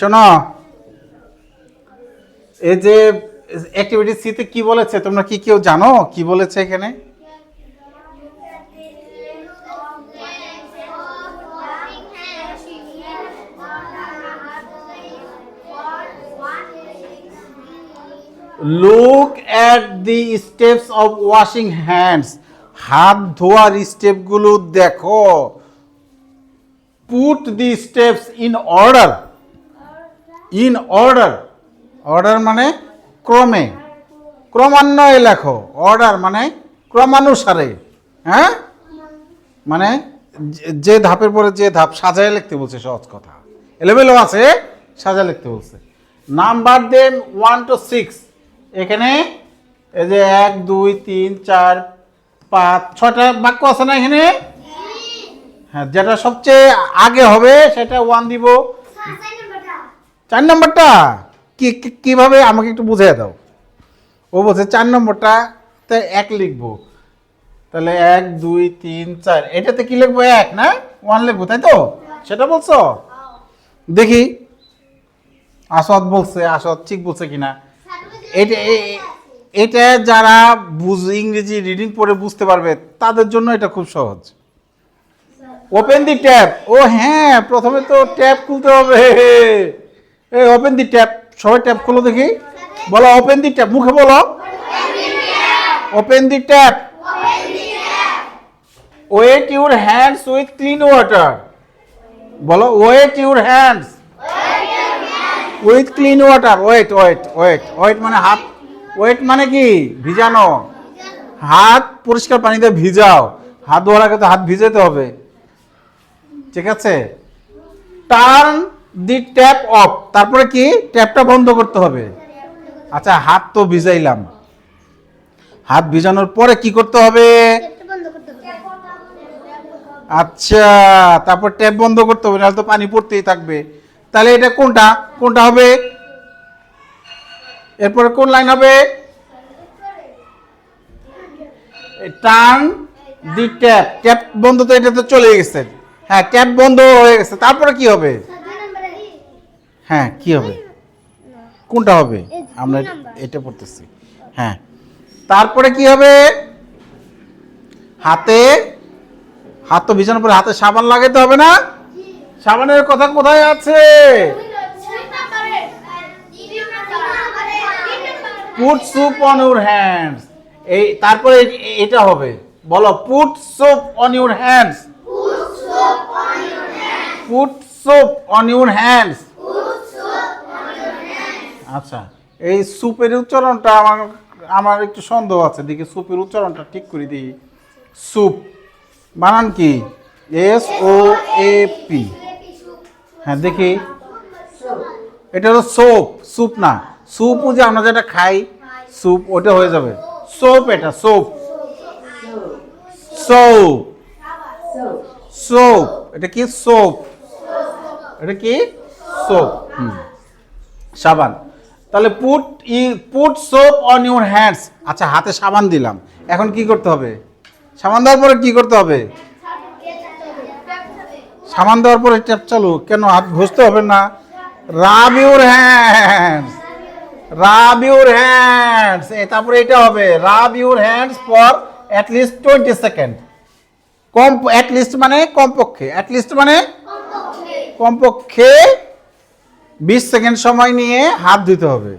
শোনো। এই যে অ্যাক্টিভিটি সিতে কি বলেছে, তোমরা কি কেউ জানো? কি বলেছে এখানে? Look at the steps of washing hands হাত ধোয়ার স্টেপগুলো দেখো। Put the steps in order in order order মানে ক্রমে ক্রমান্বয়ে লেখো অর্ডার মানে ক্রমানুসারে হ্যাঁ? মানে যে- ধাপের পরে যে ধাপ সাজায় লিখতে বলছে সহজ কথা। এলেবেলও আছে সাজায় লিখতে বলছে। Number then one two six এখানে এই যে এক দুই তিন চার পাঁচ ছটা বাক্য আছে না এখানে? হ্যাঁ যেটা সবচেয়ে আগে হবে সেটা ওয়ান দিব। চার নম্বরটা? কি কীভাবে আমাকে একটু বুঝিয়ে দাও? ও বলছে, চার নম্বরটা তে এক লিখব। তাহলে এক, দুই, তিন, চার। এটাতে কি লিখব? এক, না? ওয়ান লিখব, তাই তো? সেটা বলছো? দেখি। আসদ বলছে, আসদ ঠিক বলছে কিনা। এটা এটা যারা বুঝ, ইংরেজি রিডিং পড়ে বুঝতে পারবে, তাদের জন্য এটা খুব সহজ। ওপেন দি ট্যাপ ও হ্যাঁ প্রথমে তো ট্যাপ খুলতে হবে। এই ওপেন দি ট্যাপ সবাই ট্যাপ খুলো দেখি। বলো ওপেন দি ট্যাপ মুখে বলো। Open the tap wet your hands with clean water বলো wet your hands with clean water wet wet wet wet মানে হাত ওয়েট মানে কি? ভিজানো। হাত পরিষ্কার পানিতে ভিজাও। হাত ধোয়ার আগে তো হাত ভিজাতে হবে। ঠিক আছে? টার্ন দি ট্যাপ অফ, তারপরে কি? ট্যাপটা বন্ধ করতে হবে। আচ্ছা হাত তো ভিজাইলাম। হাত ভিজানোর পরে কি করতে হবে? আচ্ছা তারপর ট্যাপ বন্ধ করতে হবে, নাহলে তো পানি পড়তেই থাকবে। তাহলে এটা কোনটা? কোনটা হবে? এরপরে কোন লাইন হবে? Turn the tap. ট্যাপ বন্ধ তো, এটা তো চলে গেছে। হ্যাঁ ট্যাপ বন্ধ হয়ে গেছে। তারপরে কি হবে? হ্যাঁ কি হবে? কোনটা হবে? আমরা এটা- পড়তেছি। হ্যাঁ। তারপরে কি হবে? হাতে হাত তো ভিজানোর পরে হাতে সাবান লাগাতে হবে না? সাবানের কথা কোথায় আছে? Put soap on your hands এই তারপরে এটা হবে। বলো put soap on your hands put soap on your hands আচ্ছা। এই সুপের উচ্চারণটা আমার আমার একটু সন্দেহ আছে। দেখি সুপের উচ্চারণটা ঠিক করে দিই। সুপ বানান কি? এস ও এ পি হ্যাঁ দেখি। এটা হলো সোপ স্যুপ না। স্যুপ যে আমরা যেটা খাই স্যুপ ওটা হয়ে যাবে। সোপ এটা, সোপ। সোপ সোপ এটা কি? সোপ। এটা কি? সোপ। হুম। সাবান। তাহলে put E put soap on your hands আচ্ছা হাতে সাবান দিলাম। এখন কি করতে হবে? সাবান দেওয়ার পরে কি করতে হবে? সাবান দেওয়ার পরে ট্যাপ চালু। কেন হাত ঘষতে হবে না? Rub your hands rub your hands তারপরে এটা হবে। Rub your hands for at least twenty second com at least মানে কমপক্ষে। অ্যাট লিস্ট মানে? কমপক্ষে বিশ সেকেন্ড সময় নিয়ে হাত ধুতে হবে।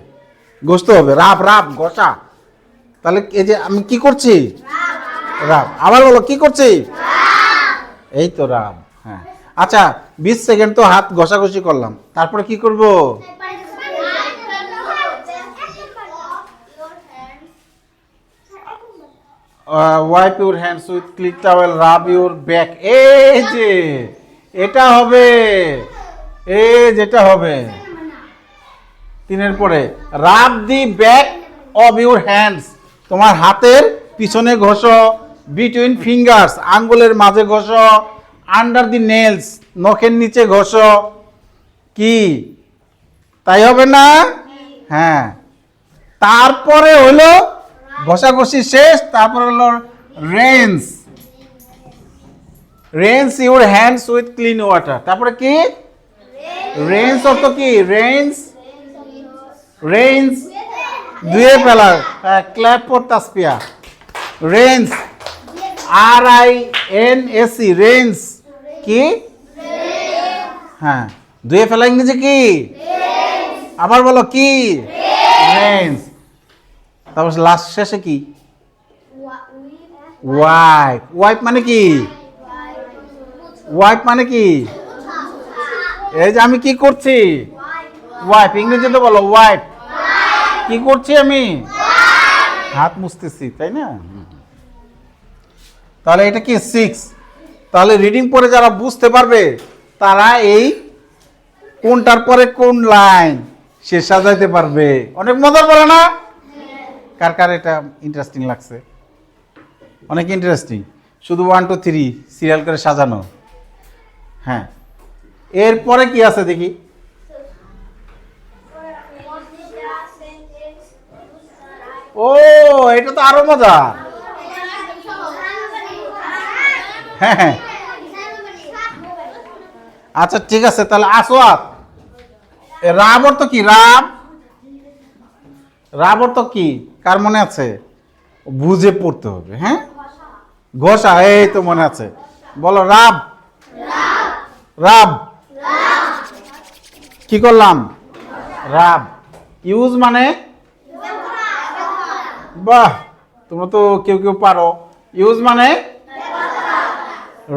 ঘষতে হবে। রাব রাব ঘষা। তাহলে এই যে আমি কি করছি? রাব আবার বলো কি করছি? এই তো রাব হ্যাঁ। আচ্ছা বিশ সেকেন্ড তো হাত ঘষাঘষি করলাম। তারপরে কি করব? Wipe your hands with clean towel rub your back এই যে এটা হবে। এই যেটা হবে। তিনের পরে, rub the back of your hands. তোমার হাতের পিছনে ঘষো, বিটুইন ফিঙ্গার্স। আঙ্গুলের মাঝে ঘষো, আন্ডার দি নেলস নখের নিচে ঘষো। কি? তাই হবে না? হ্যাঁ। তারপরে হলো ঘষাঘষি শেষ, তারপরে হলো rinse rinse your hands with clean water. তারপরে কি? রেঞ্জ অর্থ কি রেঞ্জ রেঞ্জ দুয়ে ফেলা। Clap for Tasfia rinse R I N S rinse কি? হ্যাঁ দুয়ে ফেলা ইংরেজি কি? আবার বলো কি? রেঞ্জ তারপর লাস্ট শেষে কি? ওয়াইপ ওয়াইপ মানে কি? ওয়াইপ মানে কি? এই যে আমি কি করছি? ওয়াইপ ইংরেজিতে বলো ওয়াইপ কি করছি আমি? হাত মুছতেছি, তাই না? তাহলে এটা কি সিক্স তাহলে রিডিং পরে যারা বুঝতে পারবে, তারা এই কোনটার পরে কোন লাইন সে সাজাইতে পারবে। অনেক মজার বলে না? কার কার এটা ইন্টারেস্টিং লাগছে? অনেক ইন্টারেস্টিং শুধু ওয়ান টু থ্রি সিরিয়াল করে সাজানো। হ্যাঁ। এরপরে কি আছে দেখি? ও এটা তো আরও মজা। হ্যাঁ হ্যাঁ। আচ্ছা ঠিক আছে তাহলে আসোয়াত এ রাব অর্থ কি? রাব রাব অর্থ কি? কার মনে আছে? বুঝে পড়তে হবে হ্যাঁ? ঘোষা এই তো মনে আছে। বলো রাব রাব কি করলাম? রাব। ইউজ মানে? বাহ তোমরা তো কেউ কেউ পারো। ইউজ মানে?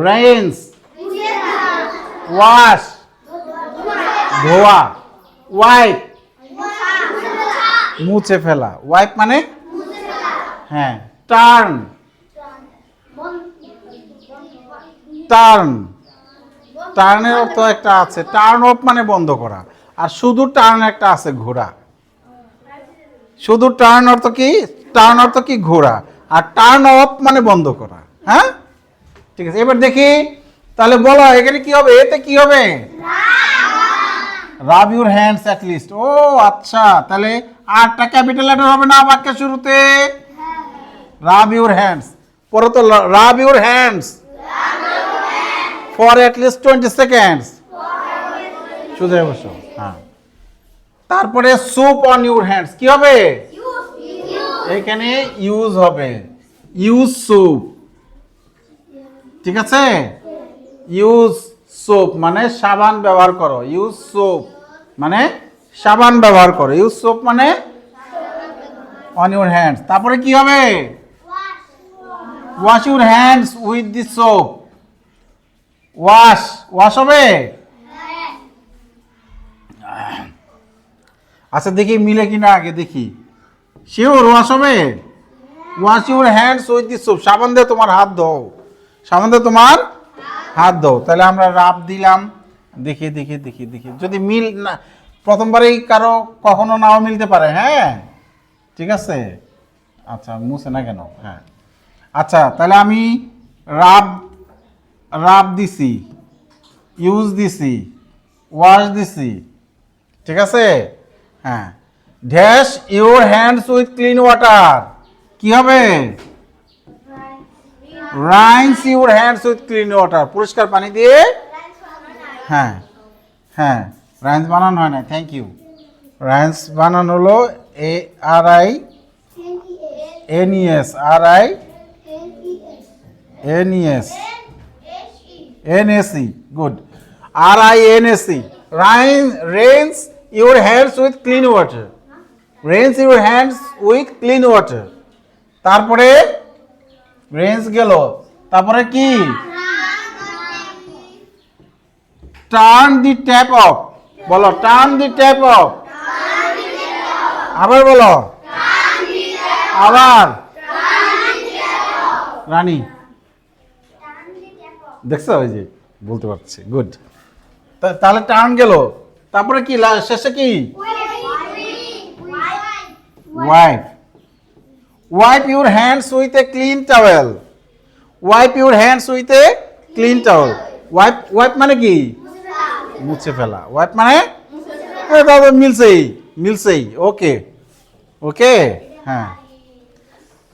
Rinse wash. ধোয়া। ওয়াইপ। মুছে ফেলা। ওয়াইপ মানে? হ্যাঁ টার্ন। টার্ন। টার্নের অর্থ একটা আছে। টার্ন অফ মানে বন্ধ করা। আর শুধু টার্ন একটা আছে, ঘোরা। শুধু টার্ন অর্থ কি? টার্ন অর্থ কি? ঘোরা। আর টার্ন অফ মানে বন্ধ করা। হ্যাঁ? ঠিক আছে, এবার দেখি। তাহলে বলো, এখানে কি হবে? এতে কি হবে? Rub your hands at least ও আচ্ছা। তাহলে আটটা ক্যাপিটাল লেটার হবে না বাক্যের শুরুতে? রাব ইউর হ্যান্ডস পরে তো rub your hands for at least twenty seconds শুধু বসো হ্যাঁ। তারপরে সুপ অন ইউর হ্যান্ডস কি হবে? এখানে ইউজ হবে। ইউজ সুপ ঠিক আছে? ইউজ সোপ মানে সাবান ব্যবহার করো। ইউজ সোপ মানে সাবান ব্যবহার করো। ইউজ সোপ মানে অন ইউর হ্যান্ডস তারপরে কি হবে? Wash your hands with the soap wash wash হবে? আচ্ছা দেখি মিলে কিনা আগে দেখি। শিওর ওয়াশ হবে? Wash your hands with the soap সাবান দিয়ে তোমার হাত ধোও। সাবান দিয়ে তোমার হাত ধোও। তাহলে আমরা রাব দিলাম। দেখি দেখি দেখি দেখি। যদি মিল না, প্রথমবারেই কারও কখনো নাও মিলতে পারে হ্যাঁ? ঠিক আছে? আচ্ছা মুছে না কেন? হ্যাঁ। আচ্ছা তাহলে আমি রাব রাব দিছি ইউজ দিছি ওয়াশ দিছি ঠিক আছে? হ্যাঁ। Dash your hands with clean water কি হবে? Rinse your hands with clean water পরিষ্কার পানি দিয়ে? হ্যাঁ। হ্যাঁ। রাইন্স বানানো হয় না থ্যাংক ইউ রাইন্স বানানো হলো A R I N E S R I N E S N S E good R I N S E Rhine rinse your hands with clean water rinse your hands with clean water তারপরে rinse গেল। তারপরে কি? Turn the tap off বলো turn the tap off আবার বলো। আবার। রানী। দেখছ? ওই যে বলতে পারছি। গুড তাহলে টার্ন গেল। তারপরে কি শেষে কি? Wipe wipe your hands with a clean towel wipe your hands with a clean towel wipe wipe মানে কি? মুছে ফেলা। ওয়াইপ মানে? দাদা মিলছেই মিলছেই। ওকে ওকে হ্যাঁ।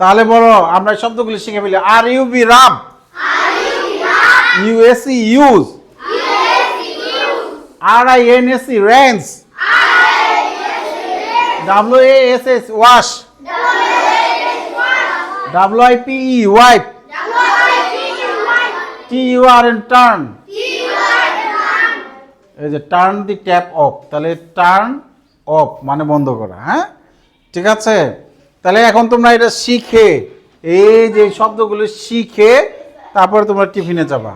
তাহলে বলো আমরা শব্দগুলি শিখে ফেলি। R U B rub U S E use R I N S E rinse W A S S wash W I P E wipe T U R N turn এই যে টার্ন দি ট্যাপ অফ তাহলে turn off মানে বন্ধ করা হ্যাঁ? ঠিক আছে? তাহলে এখন তোমরা এটা শিখে, এই যে শব্দগুলো শিখে তারপরে তোমরা টিফিনে যাবা।